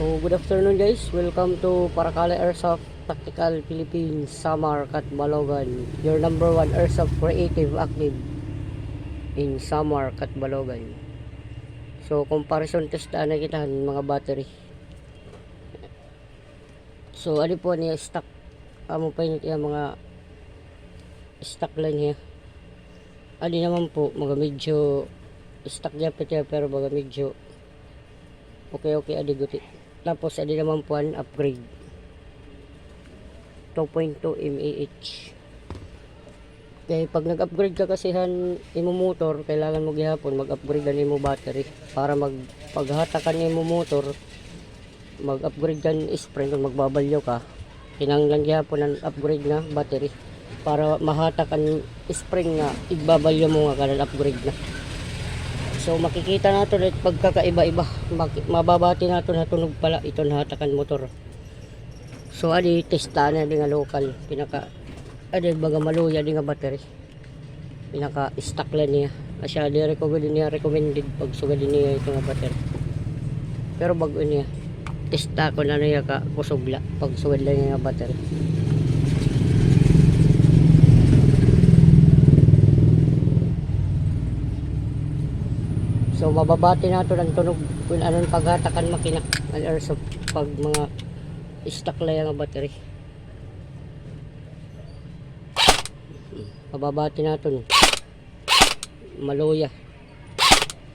So, good afternoon guys. Welcome to Paracale Airsoft Tactical Philippines, Samar, Katbalogan. Your number one Airsoft creative active in Samar, Katbalogan. So, comparison test na kita mga battery. So, ano po niya stock. Amo pa yung mga stock lang niya. Ano naman po, mga medyo stock niya pero mga medyo okay okay adi guti. Tapos adi naman po an upgrade. 2.2 mAh. Kaya pag nag-upgrade ka kasihan imo motor, kailangan mo gihapon mag-upgrade na imo battery para mag paghatakan imo motor mag-upgrade kan spring kung magbabalyo ka kinanglan gihapon ang upgrade na battery para mahatakan spring nga igbabalyo mo nga kanan upgrade na So makikita nato ulit pagkakaiba-iba. Mababati nato na tunog pala ito hatakan motor. So adi testa na di nga local pinaka adi baga maluya di nga battery. Pinaka stock lang niya. Asya di recommend niya recommended pag sugad niya ito nga battery. Pero bago niya testa ko na niya ka kusugla pag sugad lang niya nga battery. So mababati nato ng tunog kung anong paghatakan makina ang airsoft pag mga stock lang ang battery. Mababati nato maluya.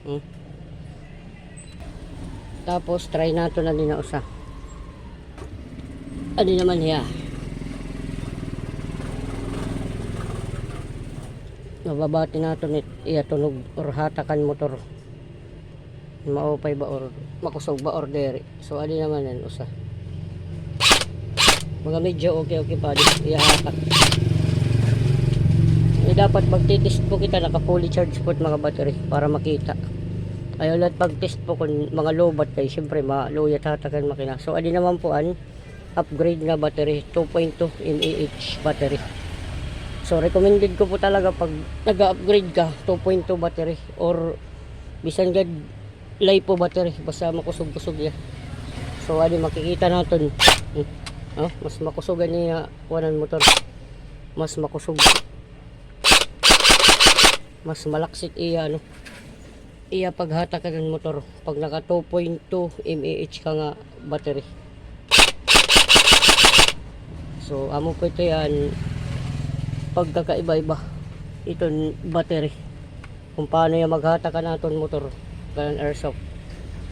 Hmm. Tapos try nato na din na usa. Ano naman hiya? Mababati nato nit iya tunog or hatakan motor maupay ba or makusog ba or dere. So ali naman yan usa? Mga medyo okay okay pa di ihatak eh dapat magtitest po kita naka fully charge po mga battery para makita. Ayaw lahat pag test po kung mga low bat kayo syempre maluyat hatakan makina. So ali naman po an upgrade na battery 2.2 mAh battery. So recommended ko po talaga pag nag-upgrade ka 2.2 battery or bisan gad lipo battery basta makusog-kusog ya so ano makikita natin hmm. oh, mas makusugan niya kuwanan motor mas makusog. Mas malaksit iya ano? Iya paghatakan ng motor. Pag naka 2.2 mAh ka nga battery. So amo po ito yan. Pagkakaiba-iba itong battery. Kung paano yung maghatakan natin motor Kalan Airsoft.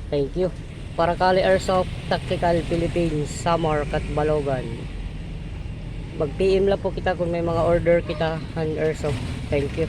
Thank you. Para Kali Airsoft Tactical Philippines Samar Katbalogan. Mag-PM lang po kita kung may mga order kita han Airsoft. Thank you.